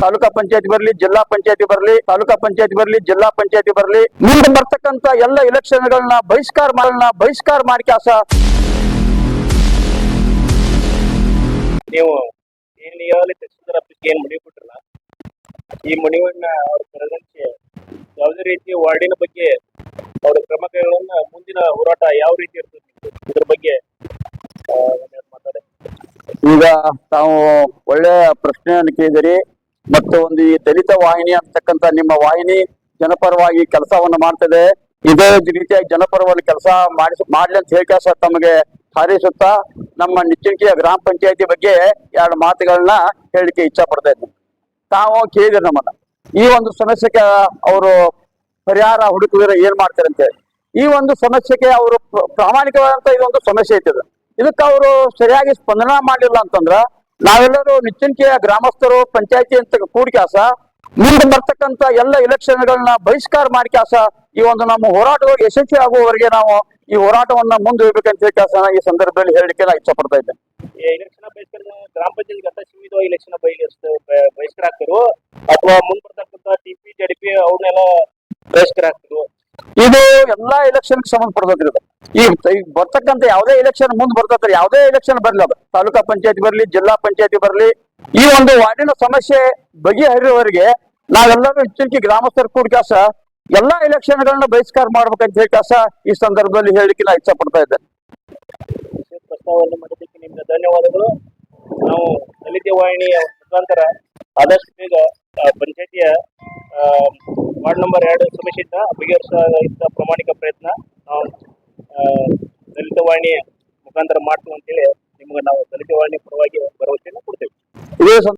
ತಾಲೂಕಾ ಪಂಚಾಯತಿ ಬರಲಿ ಜಿಲ್ಲಾ ಪಂಚಾಯತಿ ಬರಲಿ ತಾಲೂಕಾ ಪಂಚಾಯತಿ ಬರಲಿ ಜಿಲ್ಲಾ ಪಂಚಾಯತಿ ಬರಲಿ ಮುಂದೆ ಬರ್ತಕ್ಕಂತ ಎಲ್ಲ ಎಲೆಕ್ಷನ್ಗಳನ್ನ ಬಹಿಷ್ಕಾರ ಮಾಡನ್ನ ಬಹಿಷ್ಕಾರ ಮಾಡಿಕ್ಯಾಸ ನೀವು ಏನ್ ಈಗಾಗಲೇ ಕೊಟ್ಟಿರಲ್ಲ ಈ ಮುಡಿವನ್ನ ಅವ್ರು ಕರೆದಂತೆ ಯಾವುದೇ ರೀತಿ ವಾರ್ಡಿನ ಬಗ್ಗೆ ಅವರ ಕ್ರಮ ಕೈಗಳನ್ನ ಮುಂದಿನ ಹೋರಾಟ ಯಾವ ರೀತಿ ಇರ್ತದೆ ಇದ್ರ ಬಗ್ಗೆ ಮಾತಾಡಿ. ಈಗ ತಾವು ಒಳ್ಳೆ ಪ್ರಶ್ನೆಯನ್ನು ಕೇಳಿದಿರಿ. ಮತ್ತು ಒಂದು ಈ ದಲಿತ ವಾಹಿನಿ ಅಂತಕ್ಕಂತ ನಿಮ್ಮ ವಾಹಿನಿ ಜನಪರವಾಗಿ ಕೆಲಸವನ್ನು ಮಾಡ್ತದೆ. ಇದೇ ರೀತಿಯಾಗಿ ಜನಪರವಾಗಿ ಕೆಲಸ ಮಾಡಿಸ್, ಮಾಡ್ಲಿ ಅಂತ ಹೇಳಿ ತಮಗೆ ಹಾರೈಸುತ್ತಾ ನಮ್ಮ ನಿಚ್ಚಣಿಕೆಯ ಗ್ರಾಮ ಪಂಚಾಯತಿ ಬಗ್ಗೆ ಎರಡು ಮಾತುಗಳನ್ನ ಹೇಳಿಕೆ ಇಚ್ಛೆ ಪಡ್ತಾ ತಾವು ಕೇಳಿದ್ರೆ ನಮ್ಮನ್ನ. ಈ ಒಂದು ಸಮಸ್ಯೆಗೆ ಅವರು ಪರಿಹಾರ ಹುಡುಕಿದ್ರೆ ಏನ್ ಮಾಡ್ತಾರೆ ಅಂತ ಹೇಳಿ. ಈ ಒಂದು ಸಮಸ್ಯೆಗೆ ಅವರು ಪ್ರ- ಪ್ರಾಮಾಣಿಕವಾದಂತ ಇದೊಂದು ಸಮಸ್ಯೆ ಐತದ ಇದಕ್ಕೆ ಅವರು ಸರಿಯಾಗಿ ಸ್ಪಂದನ ಮಾಡಲಿಲ್ಲ ಅಂತಂದ್ರ ನಾವೆಲ್ಲರೂ ನಿಚ್ಚಿಂಚೆಯ ಗ್ರಾಮಸ್ಥರು, ಪಂಚಾಯತಿ ಅಂತ ಕೂಡಿಕ್ಯಾಸ ಮುಂದೆ ಬರ್ತಕ್ಕಂತ ಎಲ್ಲ ಎಲೆಕ್ಷನ್ಗಳನ್ನ ಬಹಿಷ್ಕಾರ ಮಾಡಿಕಾಸ ಈ ಒಂದು ನಮ್ಮ ಹೋರಾಟ ಯಶಸ್ವಿ ಆಗುವವರೆಗೆ ನಾವು ಈ ಹೋರಾಟವನ್ನ ಮುಂದುವರಿಬೇಕಂತ ಹೇಳಿ ಈ ಸಂದರ್ಭದಲ್ಲಿ ಹೇಳಲಿಕ್ಕೆ ನಾ ಇಚ್ಛೆ ಪಡ್ತಾ ಇದ್ದೇನೆ ಎಲೆಕ್ಷನ್ ಬಹಿಷ್ಕಾರ ಗ್ರಾಮ ಪಂಚಾಯತ್ ಸೀಮಿತವಾಗಿ ಎಲೆಕ್ಷನ್ ಬಹಿಷ್ಕಾರ ಅಥವಾ ಮುಂದೆ ಬರ್ತಕ್ಕಂಥ ಟಿಪಿ ಜೆಡಿಪಿ ಅವ್ರನ್ನೆಲ್ಲ ಬಹಿಷ್ಕಾರ ಆಗ್ತಿರೋ? ಇದು ಎಲ್ಲಾ ಎಲೆಕ್ಷನ್ ಸಂಬಂಧಪಡ್ತೈತಿ ಇದು ಈ ಈ ಬರ್ತಕ್ಕಂತ ಯಾವುದೇ ಎಲೆಕ್ಷನ್ ಮುಂದ್ ಬರ್ತೈತ್ರಿ, ಯಾವುದೇ ಎಲೆಕ್ಷನ್ ಬರ್ಲಿ ಅದು. ತಾಲೂಕಾ ಪಂಚಾಯತ್ ಬರ್ಲಿ, ಜಿಲ್ಲಾ ಪಂಚಾಯತಿ ಬರ್ಲಿ, ಈ ಒಂದು ವಾರ್ಡಿನ ಸಮಸ್ಯೆ ಬಗೆಹರಿಯುವವರಿಗೆ ನಾವೆಲ್ಲರೂ ಹೆಚ್ಚಿನ ಗ್ರಾಮಸ್ಥರು ಕೂಡ್ಕಾಸ ಎಲ್ಲಾ ಎಲೆಕ್ಷನ್ ಗಳನ್ನ ಬಹಿಷ್ಕಾರ ಮಾಡ್ಬೇಕಂತ ಹೇಳಿ ಕೆಲಸ ಈ ಸಂದರ್ಭದಲ್ಲಿ ಹೇಳಿಕೆ ನಾ ಇಚ್ಛೆ ಪಡ್ತಾ ಇದ್ದೇನೆ. ಪ್ರಸ್ತಾವನೆ ಮಾಡಿದ್ದಕ್ಕೆ ನಿಮ್ಗೆ ಧನ್ಯವಾದಗಳು. ನಾವು ದಲಿತ ವಾಹಿನಿಯ ಮುಖಾಂತರ ಆದಷ್ಟು ಬೇಗ ಪಂಚಾಯತಿಯ ವಾರ್ಡ್ ನಂಬರ್ ಎರಡು ಸಮಸ್ಯೆಯಿಂದ ಬಗೆಹರಿಸ ಪ್ರಾಮಾಣಿಕ ಪ್ರಯತ್ನ ನಾವು ಆ, ದಲಿತ ವಾಹಿನಿಯ ಮುಖಾಂತರ ಮಾಡ್ತೀವಿ ಅಂತೇಳಿ ನಿಮ್ಗೆ ನಾವು ದಲಿತ ವಾಹಿನಿ ಪರವಾಗಿ ಭರವಸೆಯನ್ನು ಕೊಡ್ತೇವೆ.